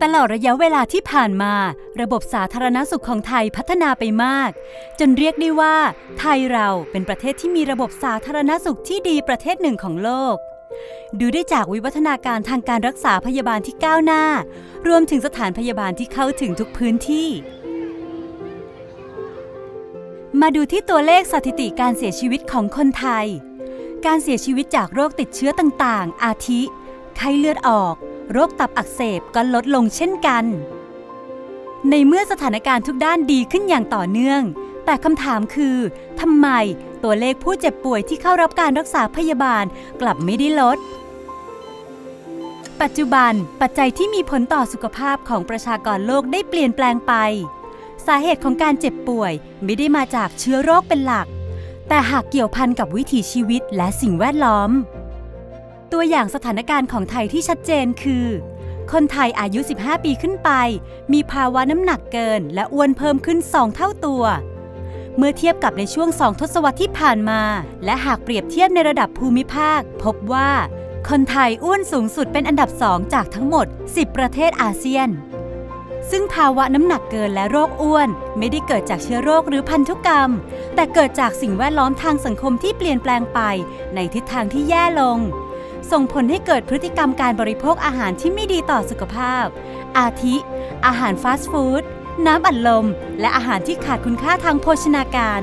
ตลอดระยะเวลาที่ผ่านมา ระบบสาธารณสุขของไทยพัฒนาไปมาก จนเรียกได้ว่า ไทยเราเป็นประเทศที่มีระบบสาธารณสุขที่ดีประเทศหนึ่งของโลก ดูได้จากวิวัฒนาการทางการรักษาพยาบาลที่ก้าวหน้า รวมถึงสถานพยาบาลที่เข้าถึงทุกพื้นที่ มาดูที่ตัวเลขสถิติการเสียชีวิตของคนไทย การเสียชีวิตจากโรคติดเชื้อต่างๆ อาทิ ไข้เลือดออก โรคตับอักเสบก็ลดลงเช่นกัน ในเมื่อสถานการณ์ทุกด้านดีขึ้นอย่างต่อเนื่อง แต่คำถามคือทำไมตัวเลขผู้เจ็บป่วยที่เข้ารับการรักษาพยาบาลกลับไม่ได้ลด ปัจจุบันปัจจัยที่มีผลต่อสุขภาพของประชากรโลกได้เปลี่ยนแปลงไป สาเหตุของการเจ็บป่วยไม่ได้มาจากเชื้อโรคเป็นหลัก แต่หากเกี่ยวพันกับวิถีชีวิตและสิ่งแวดล้อม ตัวอย่างสถานการณ์ของไทยที่ชัดเจนคือ คนไทยอายุ 15 ปีขึ้นไป มีภาวะน้ำหนักเกิน และอ้วนเพิ่มขึ้น 2 เท่าตัว เมื่อเทียบกับในช่วง2ทศวรรษที่ผ่านมา และหากเปรียบเทียบในระดับภูมิภาค พบว่า คนไทยอ้วนสูงสุดเป็นอันดับ2จากทั้งหมด 10 ประเทศอาเซียน ซึ่งภาวะน้ำหนักเกินและโรคอ้วน ไม่ได้เกิดจากเชื้อโรคหรือพันธุกรรม แต่เกิดจากสิ่งแวดล้อมทางสังคมที่เปลี่ยนแปลงไป ในทิศทางที่แย่ลง ส่งผลให้เกิดพฤติกรรมการบริโภคอาหารที่ไม่ดีต่อสุขภาพ อาทิ อาหารฟาสต์ฟู้ดน้ำอัดลม และอาหารที่ขาดคุณค่าทางโภชนาการ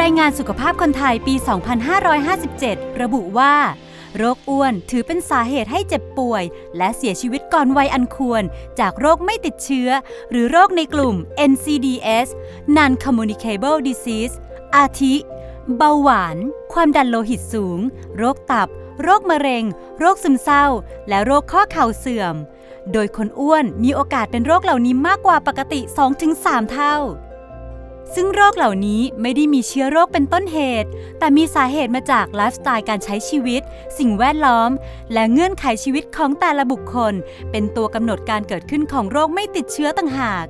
รายงานสุขภาพคนไทยปี 2557 ระบุว่า โรคอ้วนถือเป็นสาเหตุให้เจ็บป่วย และเสียชีวิตก่อนวัยอันควร จากโรคไม่ติดเชื้อ หรือโรคในกลุ่ม NCDs Non-Communicable Disease อาทิ เบาหวาน ความดันโลหิตสูง โรคตับ โรคมะเร็ง โรคซึมเศร้า และโรคข้อเข่าเสื่อม โดยคนอ้วนมีโอกาสเป็นโรคเหล่านี้มากกว่าปกติ 2-3 เท่า ซึ่งโรคเหล่านี้ไม่ได้มีเชื้อโรคเป็นต้นเหตุ แต่มีสาเหตุมาจากไลฟ์สไตล์การใช้ชีวิต สิ่งแวดล้อม และเงื่อนไขชีวิตของแต่ละบุคคล เป็นตัวกำหนดการเกิดขึ้นของโรคไม่ติดเชื้อต่างหาก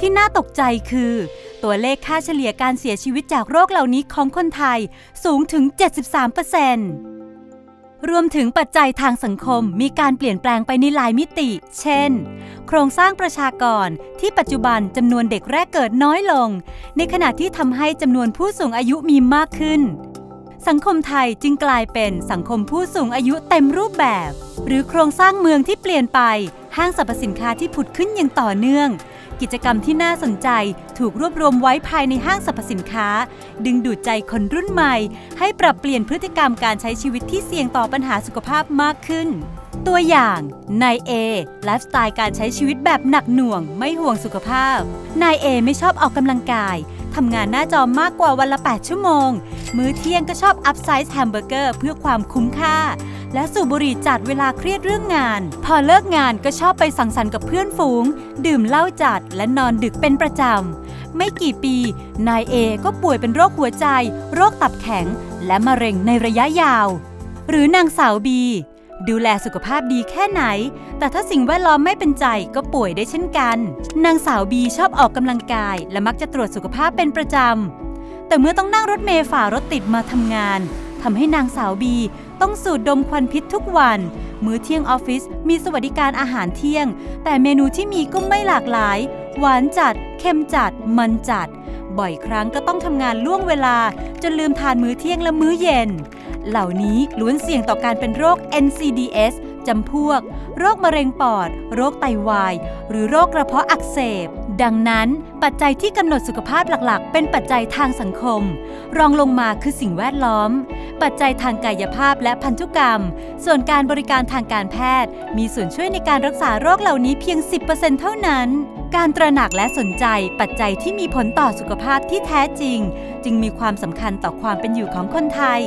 ที่น่าตกใจคือ ตัวเลขค่าเฉลี่ยการเสียชีวิตจากโรคเหล่านี้ของคนไทยสูงถึง 73%รวมถึงปัจจัยทางสังคมมีการเปลี่ยนแปลงไปในหลายมิติ เช่น โครงสร้างประชากรที่ปัจจุบันจำนวนเด็กแรกเกิดน้อยลง ในขณะที่ทำให้จำนวนผู้สูงอายุมีมากขึ้นสังคมไทยจึงกลายเป็นสังคมผู้สูงอายุเต็มรูปแบบ หรือโครงสร้างเมืองที่เปลี่ยนไป ห้างสรรพสินค้าที่ผุดขึ้นอย่างต่อเนื่อง กิจกรรมที่น่าสนใจถูกรวบรวมไว้ภายในห้างสรรพสินค้า ดึงดูดใจคนรุ่นใหม่ ให้ปรับเปลี่ยนพฤติกรรมการใช้ชีวิตที่เสี่ยงต่อปัญหาสุขภาพมากขึ้น ตัวอย่างนายเอไลฟ์สไตล์การใช้ชีวิตแบบหนักหน่วง ไม่ห่วงสุขภาพนายเอไม่ชอบออกกำลังกายทำงานหน้าจอมากกว่าวันละ 8 ชั่วโมง มื้อเที่ยงก็ชอบอัพไซส์แฮมเบอร์เกอร์เพื่อความคุ้มค่า และสูบบุหรี่จัดเวลาเครียดเรื่องงาน พอเลิกงานก็ชอบไปสังสรรค์กับเพื่อนฝูง ดื่มเหล้าจัดและนอนดึกเป็นประจำ ไม่กี่ปี นายเอก็ป่วยเป็นโรคหัวใจ โรคตับแข็ง และมะเร็งในระยะยาว หรือนางสาวบี ดูแลสุขภาพดีแค่ไหน แต่ถ้าสิ่งแวดล้อมไม่เป็นใจก็ป่วยได้เช่นกัน นางสาวบีชอบออกกำลังกาย และมักจะตรวจสุขภาพเป็นประจำแต่เมื่อต้องนั่งรถเมล์ฝ่ารถติดมาทำงาน ทำให้นางสาวบี ต้องสูดดมควันพิษทุกวัน มื้อเที่ยงออฟฟิศมีสวัสดิการอาหารเที่ยง แต่เมนูที่มีก็ไม่หลากหลาย หวานจัด เค็มจัด มันจัด บ่อยครั้งก็ต้องทำงานล่วงเวลา จนลืมทานมื้อเที่ยงและมื้อเย็น เหล่านี้ล้วนเสี่ยงต่อการเป็นโรค NCDs จำพวก โรคมะเร็งปอด โรคไตวาย หรือโรคกระเพาะอักเสบ ดังนั้น ปัจจัยที่กำหนดสุขภาพหลักๆ เป็นปัจจัยทางสังคม รองลงมาคือสิ่งแวดล้อม ปัจจัยทางกายภาพและพันธุกรรม ส่วนการบริการทางการแพทย์ มีส่วนช่วยในการรักษาโรคเหล่านี้เพียง 10%เท่านั้น การตระหนักและสนใจปัจจัยที่มีผลต่อสุขภาพที่แท้จริง จึงมีความสำคัญต่อความเป็นอยู่ของคนไทย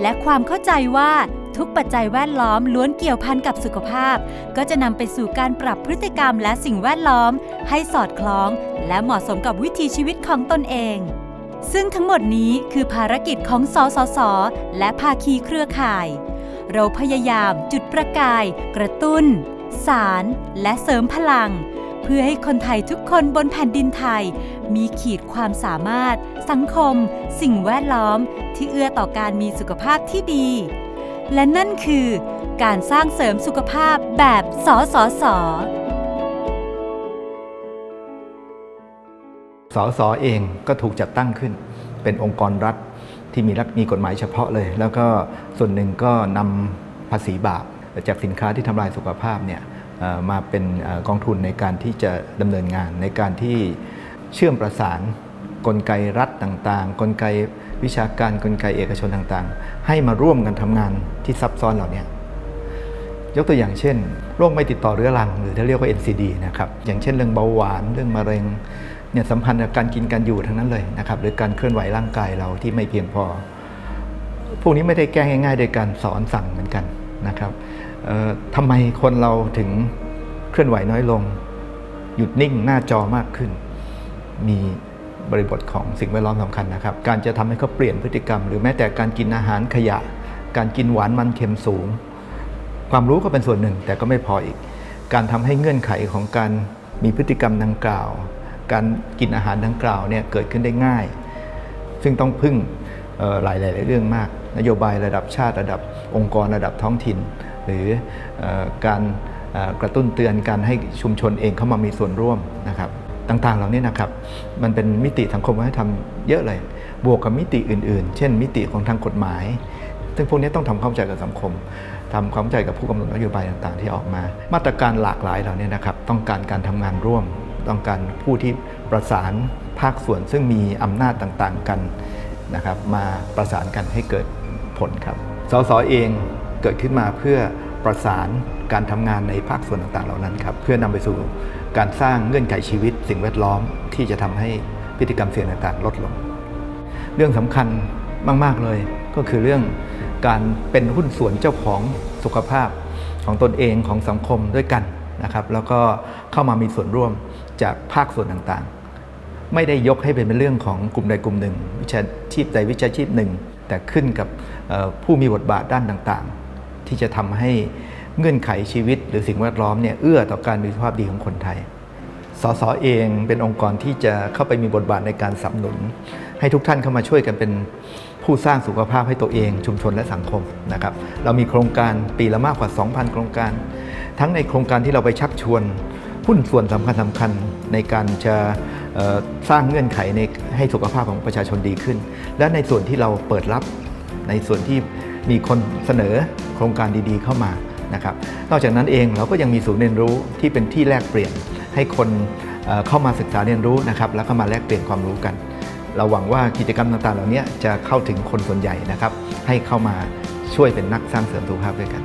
และความเข้าใจว่าทุกปัจจัยแวดล้อมล้วนเกี่ยวพันกับสุขภาพ ก็จะนำไปสู่การปรับพฤติกรรมและสิ่งแวดล้อม ให้สอดคล้อง และเหมาะสมกับวิถีชีวิตของตนเอง ซึ่งทั้งหมดนี้คือภารกิจของสสส และภาคีเครือข่าย เราพยายามจุดประกาย กระตุ้น สาร และเสริมพลัง เพื่อให้คนไทยทุกคนบนแผ่นดินไทย มีขีดความสามารถ สังคม สิ่งแวดล้อม ที่เอื้อต่อการมีสุขภาพที่ดี และนั่นคือ การสร้างเสริมสุขภาพแบบสสสสสเองก็ถูกจัดตั้งขึ้น เป็นองค์กรรัฐที่มีรัฐมีกฎหมายเฉพาะเลย แล้วก็ส่วนหนึ่งก็นำภาษีบาปจากสินค้าที่ทำลายสุขภาพเนี่ย มาเป็นกองทุนในการที่จะดำเนินงาน ในการที่เชื่อมประสานกลไกรัฐต่างๆ กลไกวิชาการกลไกเอกชนต่างๆ ให้มาร่วมกันทำงานที่ซับซ้อนเหล่านี้ยกตัวอย่างเช่นโรคไม่ติดต่อเรื้อรัง หรือที่เรียกว่า NCD นะครับอย่างเช่นเรื่องเบาหวานเรื่องมะเร็งเนี่ยสัมพันธ์กับการกินการอยู่ทั้งนั้นเลยนะครับหรือการเคลื่อนไหวร่างกายเราที่ไม่เพียงพอ พวกนี้ไม่ได้แก้ง่ายๆโดยการสอนสั่งเหมือนกันนะครับ ทำไมคนเราถึงเคลื่อนไหวน้อยลง หยุดนิ่งหน้าจอมากขึ้น มีบริบทของสิ่งแวดล้อมสำคัญนะครับ การจะทำให้เขาเปลี่ยนพฤติกรรม หรือแม้แต่การกินอาหารขยะ การกินหวานมันเค็มสูง ความรู้ก็เป็นส่วนหนึ่ง แต่ก็ไม่พออีก การทำให้เงื่อนไขของการมีพฤติกรรมดังกล่าว การกินอาหารดังกล่าวเนี่ยเกิดขึ้นได้ง่าย ซึ่งต้องพึ่งหลายหลายๆเรื่องมาก นโยบายระดับชาติระดับองค์กรระดับท้องถิ่น หรือการกระตุ้นเตือนการให้ชุมชนเองเข้ามามีส่วนร่วมนะครับต่างๆ เหล่านี้นะครับ มันเป็นมิติสังคมวัฒนธรรมเยอะเลย บวกกับมิติอื่น ๆ เช่น มิติของทางกฎหมาย ซึ่งพวกนี้ต้องทำความเข้าใจกับสังคมทำความเข้าใจกับผู้กำหนดนโยบายต่างๆ ที่ออกมา มาตรการหลากหลายเหล่านี้นะครับ ต้องการการทำงานร่วม ต้องการผู้ที่ประสานภาคส่วน ซึ่งมีอำนาจต่างๆกันนะครับ มาประสานกันให้เกิดผลครับ สสเอง เกิดขึ้นมาเพื่อประสานการทำงานในภาคส่วนต่างๆ เหล่านั้นครับเพื่อนำไปสู่การสร้างเงื่อนไขชีวิต สิ่งแวดล้อมที่จะทำให้พฤติกรรมเสี่ยงต่างๆ ลดลง เรื่องสำคัญมาก ๆ เลยก็คือเรื่องการเป็นหุ้นส่วนเจ้าของสุขภาพของตนเองของสังคมด้วยกันนะครับ แล้วก็เข้ามามีส่วนร่วมจากภาคส่วนต่างๆ ไม่ได้ยกให้เป็นเรื่องของกลุ่มใดกลุ่มหนึ่ง วิชาชีพใดวิชาชีพหนึ่ง แต่ขึ้นกับผู้มีบทบาทด้านต่างๆ ที่จะทำให้เงื่อนไขชีวิต หรือสิ่งแวดล้อมเนี่ยเอื้อต่อการมีสุขภาพดีของคนไทย สสเองเป็นองค์กรที่จะเข้าไปมีบทบาทในการสนับสนุน ให้ทุกท่านเข้ามาช่วยกันเป็นผู้สร้างสุขภาพให้ตัวเองชุมชนและสังคมนะครับเรามีโครงการปีละมากกว่า 2,000 โครงการ ทั้งในโครงการที่เราไปชักชวนหุ้นส่วนสำคัญสำคัญในการจะสร้างเงื่อนไขในให้สุขภาพของประชาชนดีขึ้น และในส่วนที่เราเปิดรับในส่วนที่ มีคนเสนอโครงการดีๆเข้ามานะครับนอกจากนั้นเองเราก็ยังมีศูนย์เรียนรู้ที่เป็นที่แลกเปลี่ยน ให้คนเข้ามาศึกษาเรียนรู้นะครับแล้วก็มาแลกเปลี่ยนความรู้กัน เราหวังว่ากิจกรรมต่างๆ เหล่านี้จะเข้าถึงคนส่วนใหญ่นะครับให้เข้ามาช่วยเป็นนักสร้างเสริมสุขภาพด้วยกัน